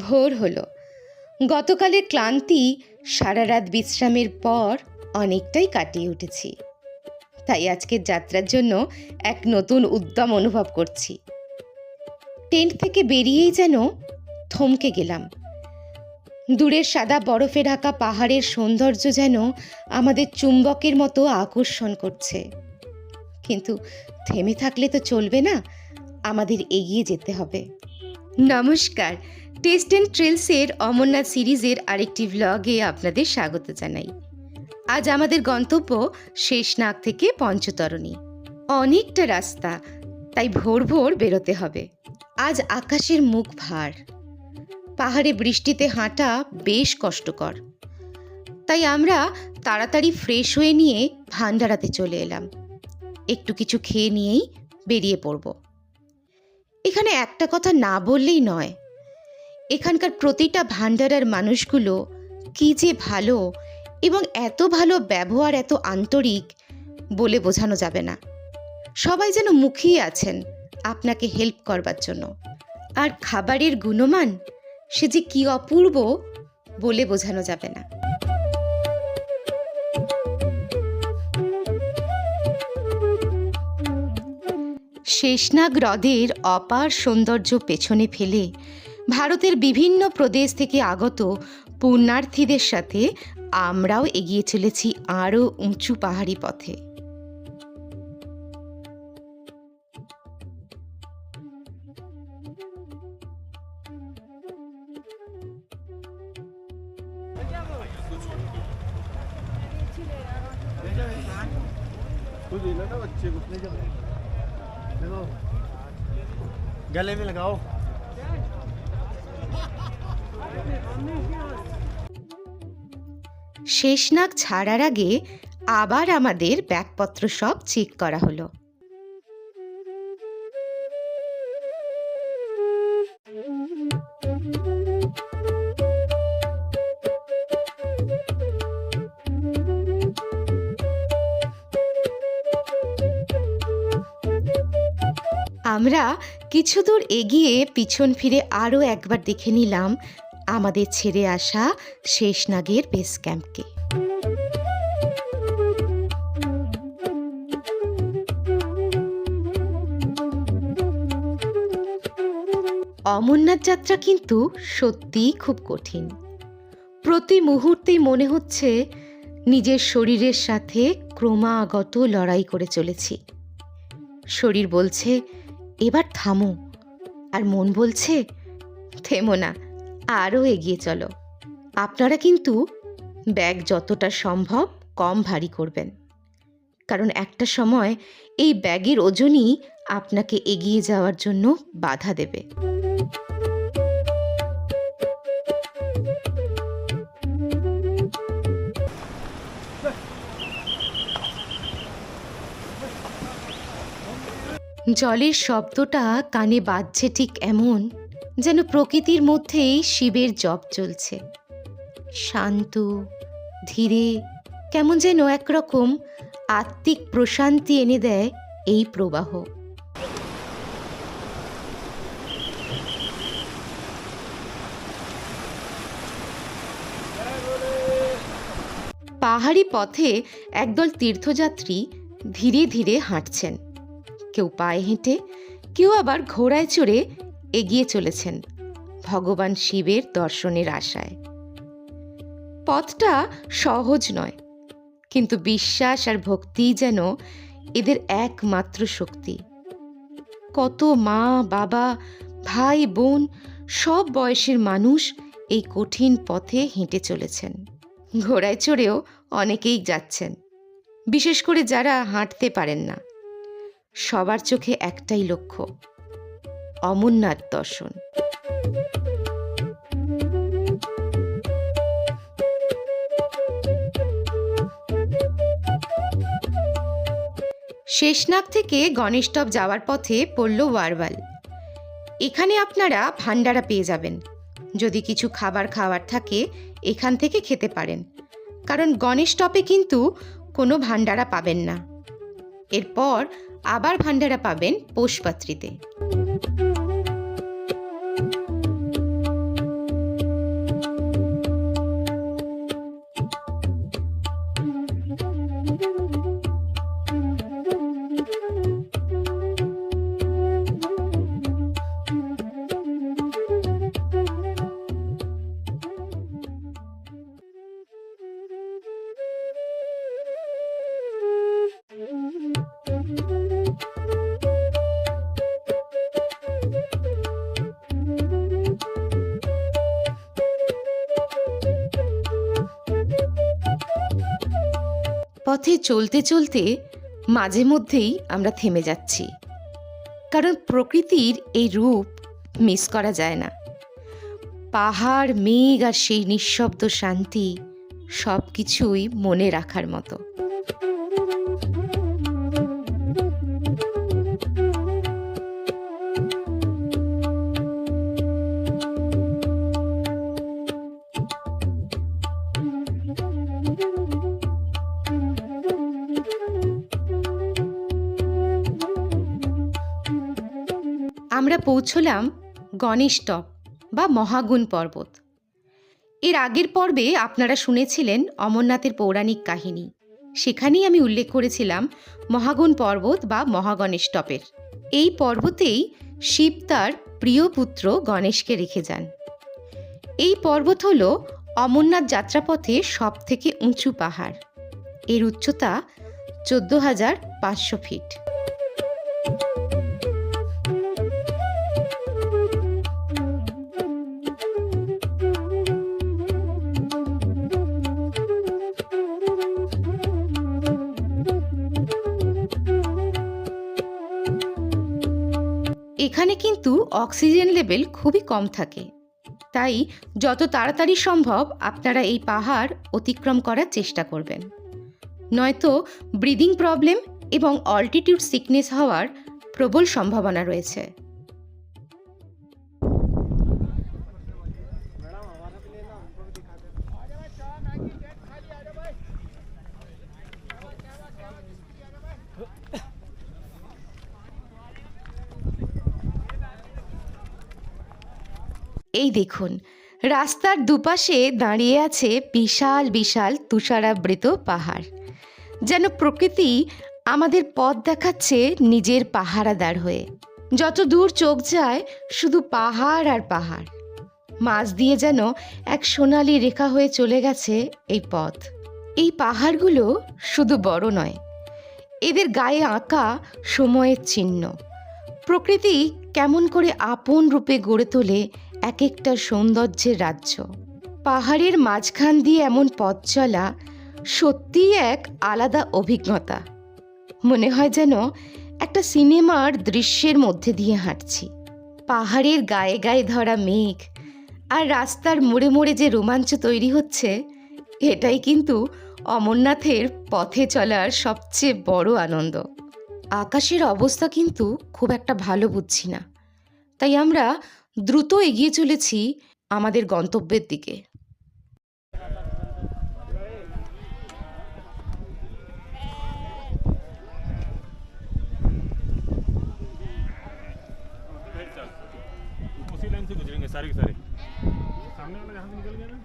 ভোর হলো। গতকালের ক্লান্তি সারা রাত বিশ্রামের পর অনেকটাই কাটিয়ে উঠেছি। তাই আজকের যাত্রার জন্য এক নতুন উদ্যম অনুভব করছি। টেন্ট থেকে বেরিয়েই যেন থমকে গেলাম। দূরের সাদা বরফে ঢাকা পাহাড়ের সৌন্দর্য যেন আমাদের চুম্বকের মতো আকর্ষণ করছে। কিন্তু থেমে থাকলে তো চলবে না, আমাদের এগিয়ে যেতে হবে। নমস্কার টেস্ট অ্যান্ড ট্রেলসের অমরনাথ সিরিজের আরেকটি ভ্লগে আপনাদের স্বাগত জানাই। আজ আমাদের গন্তব্য শেষনাগ থেকে পঞ্চতরণী। অনেকটা রাস্তা, তাই ভোর ভোর বেরোতে হবে। আজ আকাশের মুখ ভার। পাহাড়ে বৃষ্টিতে হাঁটা বেশ কষ্টকর। তাই আমরা তাড়াতাড়ি ফ্রেশ হয়ে নিয়ে ভান্ডারাতে চলে এলাম। একটু কিছু খেয়ে নিয়েই বেরিয়ে পড়ব। এখানে একটা কথা না বললেই নয় এখানকার প্রতিটা ভান্ডারার মানুষগুলো কি যে ভালো এবং এত ভালো ব্যবহার, এত আন্তরিক বলে বোঝানো যাবে না। সবাই যেন মুখিয়ে আছেন আপনাকে হেল্প করবার জন্য। আর খাবারের গুণমান সে যে কি অপূর্ব বলে বোঝানো যাবে না। শেষনাগ হ্রদের অপার সৌন্দর্য পেছনে ফেলে ভারতের বিভিন্ন প্রদেশ থেকে আগত পুণ্যার্থীদের সাথে আমরাও এগিয়ে চলেছি আরও উঁচু পাহাড়ি পথে खुद ही ना बच्चे को ले जाओ देखो गले में लगाओ শেষনাগ ছাড়ার আগে আবার আমাদের ব্যাগপত্র সব চেক করা হলো। আমরা কিছু দূর এগিয়ে পিছন ফিরে আরও একবার দেখে নিলাম আমাদের ছেড়ে আসা শেষনাগের বেস ক্যাম্পকে অমরনাথ যাত্রা কিন্তু সত্যিই খুব কঠিন। প্রতি মুহূর্তেই মনে হচ্ছে নিজের শরীরের সাথে ক্রমাগত লড়াই করে চলেছি। শরীর বলছে, এবার থামো। আর মন বলছে, থেমো না। আরও এগিয়ে চলো। আপনারা কিন্তু ব্যাগ যতটা সম্ভব কম ভারী করবেন। কারণ একটা সময় এই ব্যাগের ওজনই আপনাকে এগিয়ে যাওয়ার জন্য বাধা দেবে। জলের শব্দটা কানে বাজছে ঠিক এমন যেন প্রকৃতির মধ্যেই শিবের জপ চলছে। শান্ত, ধীরে, কেমন যেন একরকম আত্মিক প্রশান্তি এনে দেয় এই প্রবাহ। পাহাড়ি পথে একদল তীর্থযাত্রী ধীরে ধীরে হাঁটছেন। কেউ পায়ে হেঁটে, কেউ আবার ঘোড়ায় চড়ে এগিয়ে চলেছেন ভগবান শিবের দর্শনের আশায়। পথটা সহজ নয়, কিন্তু বিশ্বাস আর ভক্তিই যেন এদের একমাত্র শক্তি। কত মা, বাবা, ভাই, বোন, সব বয়সের মানুষ এই কঠিন পথে হেঁটে চলেছেন। ঘোড়ায় চড়েও অনেকেই যাচ্ছেন, বিশেষ করে যারা হাঁটতে পারেন না। সবার চোখে একটাই লক্ষ্য অমরনাথ দর্শন। শেষনাগ থেকে গণেশটপ যাওয়ার পথে পড়ল ওয়ারওয়াল। এখানে আপনারা ভান্ডারা পেয়ে যাবেন। যদি কিছু খাবার খাওয়ার থাকে, এখান থেকে খেতে পারেন। কারণ গণেশ টপে কিন্তু কোনো ভান্ডারা পাবেন না। এরপর আবার ভান্ডারা পাবেন পৌষপাত্রিতে। পথে চলতে চলতে মাঝে মধ্যেই আমরা থেমে যাচ্ছি। কারণ প্রকৃতির এই রূপ মিস করা যায় না। পাহাড়, মেঘ আর সেই নিঃশব্দ শান্তি সব কিছুই মনে রাখার মতো। পৌঁছলাম গণেশ টপ বা মহাগুণ পর্বত। এর আগের পর্বে আপনারা শুনেছিলেন অমরনাথের পৌরাণিক কাহিনী। সেখানেই আমি উল্লেখ করেছিলাম মহাগুণ পর্বত বা মহাগণেশ টপের। এই পর্বতেই শিব তার প্রিয় পুত্র গণেশকে রেখে যান। এই পর্বত হল অমরনাথ যাত্রাপথে সব থেকে উঁচু পাহাড়। এর উচ্চতা চোদ্দ হাজার পাঁচশো ফিট। এখানে কিন্তু অক্সিজেন লেভেল খুবই কম থাকে। তাই যত তাড়াতাড়ি সম্ভব আপনারা এই পাহাড় অতিক্রম করার চেষ্টা করবেন। নয়তো ব্রিদিং প্রবলেম এবং অল্টিটিউড সিকনেস হওয়ার প্রবল সম্ভাবনা রয়েছে। এই দেখুন, রাস্তার দুপাশে দাঁড়িয়ে আছে বিশাল বিশাল তুষারাবৃত পাহাড়। যেন প্রকৃতি আমাদের পথ দেখাচ্ছে নিজের পাহারাদার হয়ে। যত দূর চোখ যায়, শুধু পাহাড় আর পাহাড়। মাঝ দিয়ে যেন এক সোনালি রেখা হয়ে চলে গেছে এই পথ। এই পাহাড়গুলো শুধু বড় নয়, এদের গায়ে আঁকা সময়ের চিহ্ন। প্রকৃতি কেমন করে আপন রূপে গড়ে তোলে এক একটা সৌন্দর্যের রাজ্য। পাহাড়ের মাঝখান দিয়ে এমন পথ চলা সত্যিই এক আলাদা অভিজ্ঞতা। মনে হয় যেন একটা সিনেমার দৃশ্যের মধ্যে দিয়ে হাঁটছি। পাহাড়ের গায়ে গায়ে ধরা মেঘ আর রাস্তার মোড়ে মোড়ে যে রোমাঞ্চ তৈরি হচ্ছে, এটাই কিন্তু অমরনাথের পথে চলার সবচেয়ে বড় আনন্দ। আকাশের অবস্থা কিন্তু খুব একটা ভালো বুঝছি না। তাই আমরা দ্রুত এগিয়ে চলেছি আমাদের গন্তব্যের দিকে उसी लाइन से गुजरेंगे सारे के सारे सामने वाला जहाँ से निकल गया ना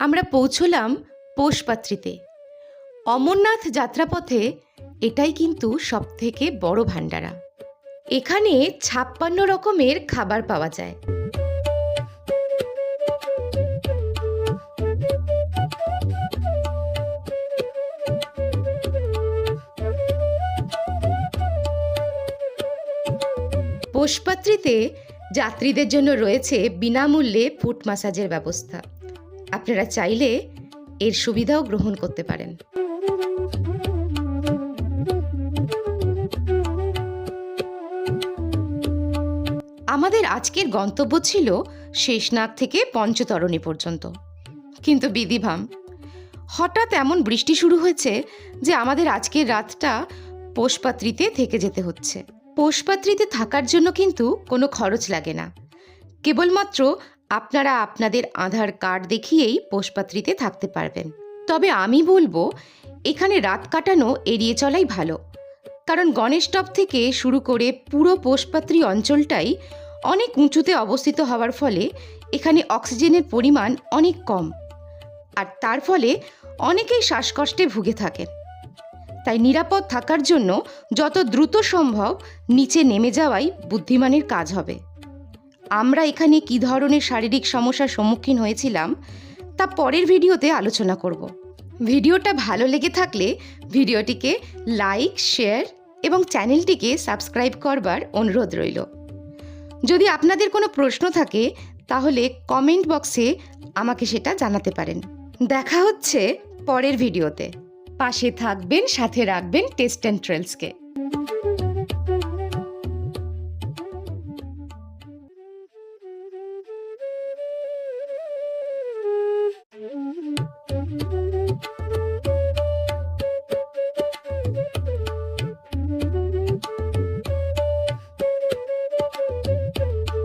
আমরা পৌঁছলাম পৌষপাত্রিতে। অমরনাথ যাত্রাপথে এটাই কিন্তু সবথেকে বড় ভাণ্ডারা। এখানে ছাপ্পান্ন রকমের খাবার পাওয়া যায়। পোষপাত্রিতে যাত্রীদের জন্য রয়েছে বিনামূল্যে ফুট মাসাজের ব্যবস্থা। আপনারা চাইলে এর সুবিধাও গ্রহণ করতে পারেন। আমাদের আজকের গন্তব্য ছিল শেষনাগ থেকে পঞ্চতরণী পর্যন্ত। কিন্তু বিধিভাম, হঠাৎ এমন বৃষ্টি শুরু হয়েছে যে আমাদের আজকের রাতটা পোষপাত্রিতে থেকে যেতে হচ্ছে। পোষপাত্রিতে থাকার জন্য কিন্তু কোনো খরচ লাগে না। কেবলমাত্র আপনারা আপনাদের আধার কার্ড দেখিয়েই পোষপাত্রিতে থাকতে পারবেন। তবে আমি বলব, এখানে রাত কাটানো এড়িয়ে চলাই ভালো। কারণ গণেশ টপ থেকে শুরু করে পুরো পোষপাত্রী অঞ্চলটাই অনেক উঁচুতে অবস্থিত হওয়ার ফলে এখানে অক্সিজেনের পরিমাণ অনেক কম। আর তার ফলে অনেকেই শ্বাসকষ্টে ভুগে থাকেন। তাই নিরাপদ থাকার জন্য যত দ্রুত সম্ভব নিচে নেমে যাওয়াই বুদ্ধিমানের কাজ হবে। আমরা এখানে কী ধরনের শারীরিক সমস্যার সম্মুখীন হয়েছিলাম, তা পরের ভিডিওতে আলোচনা করব। ভিডিওটা ভালো লেগে থাকলে ভিডিওটিকে লাইক, শেয়ার এবং চ্যানেলটিকে সাবস্ক্রাইব করবার অনুরোধ রইল। যদি আপনাদের কোনো প্রশ্ন থাকে, তাহলে কমেন্ট বক্সে আমাকে সেটা জানাতে পারেন। দেখা হচ্ছে পরের ভিডিওতে। পাশে থাকবেন, সাথে রাখবেন টেস্ট অ্যান্ড ট্রেলসকে।